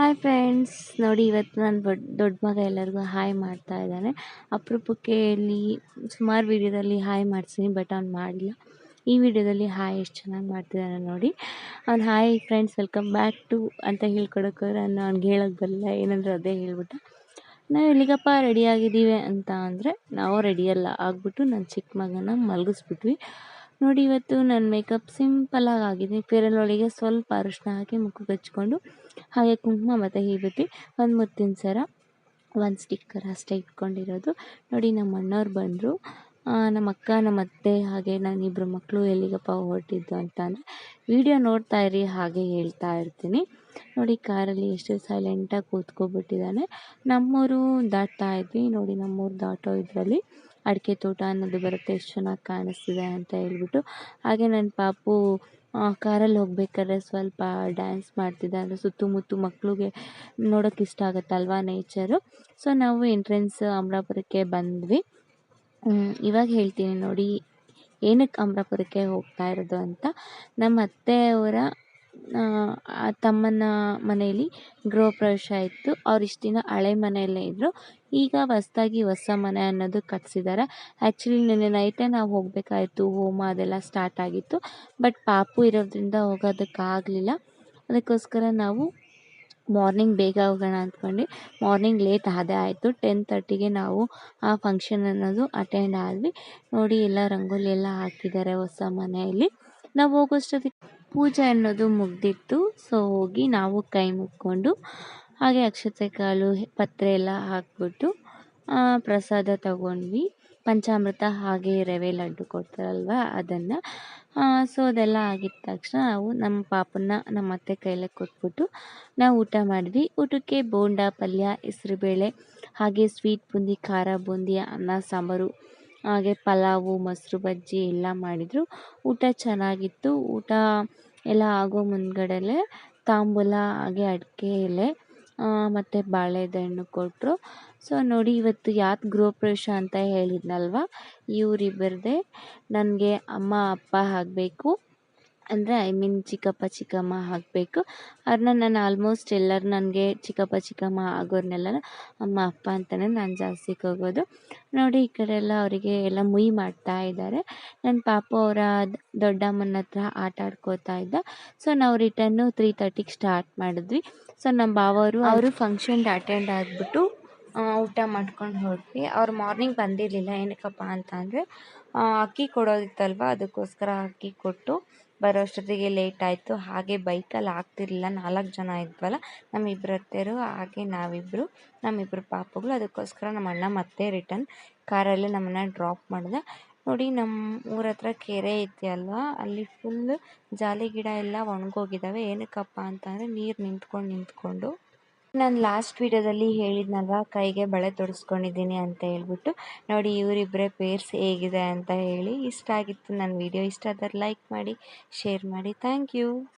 Hi friends ನೋಡಿ, ಇವತ್ತು ನನ್ನ ದೊಡ್ಡ ದೊಡ್ಡ ಮಗ ಎಲ್ಲರಿಗೂ ಹಾಯ್ ಮಾಡ್ತಾ ಇದ್ದಾನೆ. ಅಪರೂಪಕ್ಕೆ ಇಲ್ಲಿ ಸುಮಾರು ವೀಡಿಯೋದಲ್ಲಿ ಹಾಯ್ ಮಾಡ್ತೀನಿ ಬಟ್ ಅವ್ನು ಮಾಡಿಲ್ಲ ಈ ವಿಡಿಯೋದಲ್ಲಿ ಹಾಯ್ ಎಷ್ಟು ಚೆನ್ನಾಗಿ ಮಾಡ್ತಿದ್ದಾನೆ ನೋಡಿ. ಅವ್ನು hi friends welcome back to ಅಂತ ಹೇಳ್ಕೊಡೋಕ್ಕೋದ್ರೆ ನಾನು ಅವ್ನಿಗೆ ಹೇಳೋಕ್ಕೆ ಬರಲ್ಲ ಏನಂದ್ರೆ ಅದೇ ಹೇಳ್ಬಿಟ್ಟು. ನಾವು ಎಲ್ಲಿಗಪ್ಪ ರೆಡಿಯಾಗಿದ್ದೀವಿ ಅಂತ ಅಂದರೆ, ನಾವು ರೆಡಿಯಲ್ಲ ಆಗ್ಬಿಟ್ಟು ನನ್ನ ಚಿಕ್ಕ ಮಗನ ಮಲಗಿಸ್ಬಿಟ್ವಿ. ನೋಡಿ, ಇವತ್ತು ನನ್ನ ಮೇಕಪ್ ಸಿಂಪಲಾಗಿ ಆಗಿದೆ ಫೇರಲ್ ಸ್ವಲ್ಪ ಅರಿಶಿನ ಹಾಕಿ ಮುಖಕ್ಕೆ ಹಚ್ಕೊಂಡು ಹಾಗೆ ಕುಂಕುಮ ಮತ್ತು ಹೀಬಿಟ್ಟು ಒಂದು ಮುತ್ತಿನ ಸರ ಒಂದು ಸ್ಟಿಕ್ಕರ್ ಅಷ್ಟೇ ಇಟ್ಕೊಂಡಿರೋದು. ನೋಡಿ, ನಮ್ಮ ಅಣ್ಣವ್ರು ಬಂದರು. ನಮ್ಮ ಅಕ್ಕ, ನಮ್ಮ ಅತ್ತೆ ಹಾಗೆ ನಾನು ಇಬ್ಬರು ಮಕ್ಕಳು ಎಲ್ಲಿಗಪ್ಪ ಹೊರಟಿದ್ದು ಅಂತ ಅಂದರೆ ವಿಡಿಯೋ ನೋಡ್ತಾ ಇರಿ, ಹಾಗೆ ಹೇಳ್ತಾ ಇರ್ತೀನಿ. ನೋಡಿ, ಕಾರಲ್ಲಿ ಎಷ್ಟು ಸೈಲೆಂಟಾಗಿ ಕೂತ್ಕೊಬಿಟ್ಟಿದ್ದಾನೆ. ನಮ್ಮೂರು ದಾಟ್ತಾ ಇದ್ವಿ. ನೋಡಿ, ನಮ್ಮೂರು ದಾಟೋ ಇದರಲ್ಲಿ ಅಡಿಕೆ ತೋಟ ಅನ್ನೋದು ಬರುತ್ತೆ, ಎಷ್ಟು ಚೆನ್ನಾಗಿ ಕಾಣಿಸ್ತಿದೆ ಅಂತ ಹೇಳ್ಬಿಟ್ಟು. ಹಾಗೆ ನನ್ನ ಪಾಪು ಕಾರಲ್ಲಿ ಹೋಗ್ಬೇಕಾದ್ರೆ ಸ್ವಲ್ಪ ಡ್ಯಾನ್ಸ್ ಮಾಡ್ತಿದ್ದೆ, ಅಂದರೆ ಸುತ್ತಮುತ್ತ ಮಕ್ಕಳಿಗೆ ನೋಡೋಕೆ ಇಷ್ಟ ಆಗುತ್ತಲ್ವಾ ನೇಚರು ಸೊ ನಾವು ಎಂಟ್ರೆನ್ಸ್ ಅಮರಾಪುರಕ್ಕೆ ಬಂದ್ವಿ. ಇವಾಗ ಹೇಳ್ತೀನಿ ನೋಡಿ, ಏನಕ್ಕೆ ಅಮರಾಪುರಕ್ಕೆ ಹೋಗ್ತಾ ಇರೋದು ಅಂತ. ನಮ್ಮ ಅತ್ತೆಯವರ ತಮ್ಮನ ಮನೆಯಲ್ಲಿ ಗೃಹಪ್ರವೇಶ ಇತ್ತು. ಅವ್ರು ಇಷ್ಟು ದಿನ ಹಳೆ ಮನೆಯಲ್ಲೇ ಇದ್ದರು ಈಗ ಹೊಸ್ದಾಗಿ ಹೊಸ ಮನೆ ಅನ್ನೋದು ಕಟ್ಸಿದ್ದಾರೆ ಆ್ಯಕ್ಚುಲಿ ನಿನ್ನೆ ನೈಟೇ ನಾವು ಹೋಗಬೇಕಾಯ್ತು. ಹೋಮ ಅದೆಲ್ಲ ಸ್ಟಾರ್ಟ್ ಆಗಿತ್ತು. ಬಟ್ ಪಾಪು ಇರೋದ್ರಿಂದ ಹೋಗೋದಕ್ಕಾಗಲಿಲ್ಲ. ಅದಕ್ಕೋಸ್ಕರ ನಾವು ಮಾರ್ನಿಂಗ್ ಬೇಗ ಹೋಗೋಣ ಅಂದ್ಕೊಂಡು ಮಾರ್ನಿಂಗ್ ಲೇಟ್ ಆದೇ ಆಯಿತು. ಟೆನ್ ತರ್ಟಿಗೆ ನಾವು ಆ ಫಂಕ್ಷನ್ ಅನ್ನೋದು ಅಟೆಂಡ್ ಆದ್ವಿ. ನೋಡಿ ಎಲ್ಲ ರಂಗೋಲಿ ಎಲ್ಲ ಹಾಕಿದ್ದಾರೆ ಹೊಸ ಮನೆಯಲ್ಲಿ. ನಾವು ಹೋಗೋಷ್ಟೊತ್ತಿಗೆ ಪೂಜೆ ಅನ್ನೋದು ಮುಗ್ದಿತ್ತು. ಸೊ ಹೋಗಿ ನಾವು ಕೈ ಮುಕ್ಕೊಂಡು ಹಾಗೆ ಅಕ್ಷತೆ ಕಾಳು ಪತ್ರೆ ಎಲ್ಲ ಹಾಕ್ಬಿಟ್ಟು ಪ್ರಸಾದ ತಗೊಂಡ್ವಿ. ಪಂಚಾಮೃತ ಹಾಗೆ ರವೆ ಲಡ್ಡು ಕೊಡ್ತಾರಲ್ವ, ಅದನ್ನು. ಸೊ ಅದೆಲ್ಲ ಆಗಿದ ತಕ್ಷಣ ನಾವು ನಮ್ಮ ಪಾಪನ್ನ ನಮ್ಮ ಅತ್ತೆ ಕೈಲೇ ಕೊಟ್ಬಿಟ್ಟು ನಾವು ಊಟ ಮಾಡಿದ್ವಿ. ಊಟಕ್ಕೆ ಬೋಂಡ, ಪಲ್ಯ ಹೆಸ್ರುಬೇಳೆ ಹಾಗೆ ಸ್ವೀಟ್ ಬೂಂದಿ, ಖಾರ ಬೂಂದಿ, ಅನ್ನ, ಸಾಂಬಾರು ಹಾಗೆ ಪಲಾವು, ಮೊಸರು, ಬಜ್ಜಿ ಎಲ್ಲ ಮಾಡಿದರು. ಊಟ ಚೆನ್ನಾಗಿತ್ತು. ಊಟ ಎಲ್ಲ ಆಗೋ ಮುಂದ್ಗಡೆಲೇ ತಾಂಬೂಲ, ಹಾಗೆ ಅಡಿಕೆ ಎಲೆ ಮತ್ತು ಬಾಳೆದಣ್ಣು ಕೊಟ್ಟರು ಸೊ, ನೋಡಿ, ಇವತ್ತು ಯಾಕೆ ಗೃಹಪ್ರವೇಶ ಅಂತ ಹೇಳಿದ್ನಲ್ವ? ಇವರಿಬ್ಬರದೇ ನನಗೆ ಅಮ್ಮ, ಅಪ್ಪ ಆಗಬೇಕು. ಅಂದರೆ ಐ ಮೀನ್ ಚಿಕ್ಕಪ್ಪ, ಚಿಕ್ಕಮ್ಮ ಆಗಬೇಕು. ಅವ್ರನ್ನ ನಾನು ಆಲ್ಮೋಸ್ಟ್ ಎಲ್ಲರೂ ನನಗೆ ಚಿಕ್ಕಪ್ಪ, ಚಿಕ್ಕಮ್ಮ ಆಗೋರ್ನೆಲ್ಲ ಅಮ್ಮ, ಅಪ್ಪ ಅಂತಲೇ ನಾನು ಜಾಸ್ತಿ ಹೋಗೋದು. ನೋಡಿ, ಈ ಕಡೆ ಎಲ್ಲ ಅವರಿಗೆ ಎಲ್ಲ ಮುಯ್ ಮಾಡ್ತಾ ಇದ್ದಾರೆ ನನ್ನ ಪಾಪು ಅವರ ದೊಡ್ಡಮ್ಮನ ಹತ್ರ ಆಟ ಆಡ್ಕೋತಾ ಇದ್ದ. ಸೊ ನಾವು ರಿಟರ್ನು ತ್ರೀ ತರ್ಟಿಗೆ ಸ್ಟಾರ್ಟ್ ಮಾಡಿದ್ವಿ. ಸೊ ನಮ್ಮ ಬಾವರು ಅವರು ಫಂಕ್ಷನ್ ಅಟೆಂಡ್ ಆಗಿಬಿಟ್ಟು ಊಟ ಮಾಡ್ಕೊಂಡು ಹೊರಟ್ವಿ ಅವ್ರು ಮಾರ್ನಿಂಗ್ ಬಂದಿರಲಿಲ್ಲ. ಏನಕ್ಕಪ್ಪ ಅಂತ ಅಂದರೆ ಅಕ್ಕಿ ಕೊಡೋದಿತ್ತಲ್ವ? ಅದಕ್ಕೋಸ್ಕರ ಅಕ್ಕಿ ಕೊಟ್ಟು ಬರೋ ಅಷ್ಟೊತ್ತಿಗೆ ಲೇಟ್ ಆಯಿತು. ಹಾಗೆ ಬೈಕಲ್ಲಿ ಆಗ್ತಿರ್ಲಿಲ್ಲ. ನಾಲ್ಕು ಜನ ಇದ್ವಲ್ಲ ನಮ್ಮಿಬ್ಬರು ಅತ್ತೆಯರು ಹಾಗೆ ನಾವಿಬ್ಬರು ನಮ್ಮಿಬ್ಬರು ಪಾಪುಗಳು. ಅದಕ್ಕೋಸ್ಕರ ನಮ್ಮ ಅಣ್ಣ ಮತ್ತೆ ರಿಟರ್ನ್ ಕಾರಲ್ಲಿ ನಮ್ಮನ್ನ ಡ್ರಾಪ್ ಮಾಡಿದೆ. ನೋಡಿ ನಮ್ಮ ಊರ ಹತ್ರ ಕೆರೆ ಐತಿ ಅಲ್ವಾ? ಅಲ್ಲಿ ಫುಲ್ ಜಾಲಿ ಗಿಡ ಎಲ್ಲ ಒಣಗೋಗಿದ್ದಾವೆ ಏನಕ್ಕಪ್ಪ ಅಂತಂದರೆ ನೀರು ನಿಂತ್ಕೊಂಡು ನಿಂತ್ಕೊಂಡು ನಾನು ಲಾಸ್ಟ್ ವೀಡಿಯೋದಲ್ಲಿ ಹೇಳಿದ್ನಲ್ವ, ಕೈಗೆ ಬಳೆ ತೊಡಿಸ್ಕೊಂಡಿದ್ದೀನಿ ಅಂತ ಹೇಳ್ಬಿಟ್ಟು. ನೋಡಿ ಇವರಿಬ್ಬರೇ ಪೇರ್ಸ್ ಹೇಗಿದೆ ಅಂತ ಹೇಳಿ ಇಷ್ಟ ಆಗಿತ್ತು ನನ್ನ ವೀಡಿಯೋ. ಇಷ್ಟ ಆದರೆ ಲೈಕ್ ಮಾಡಿ ಶೇರ್ ಮಾಡಿ. Thank you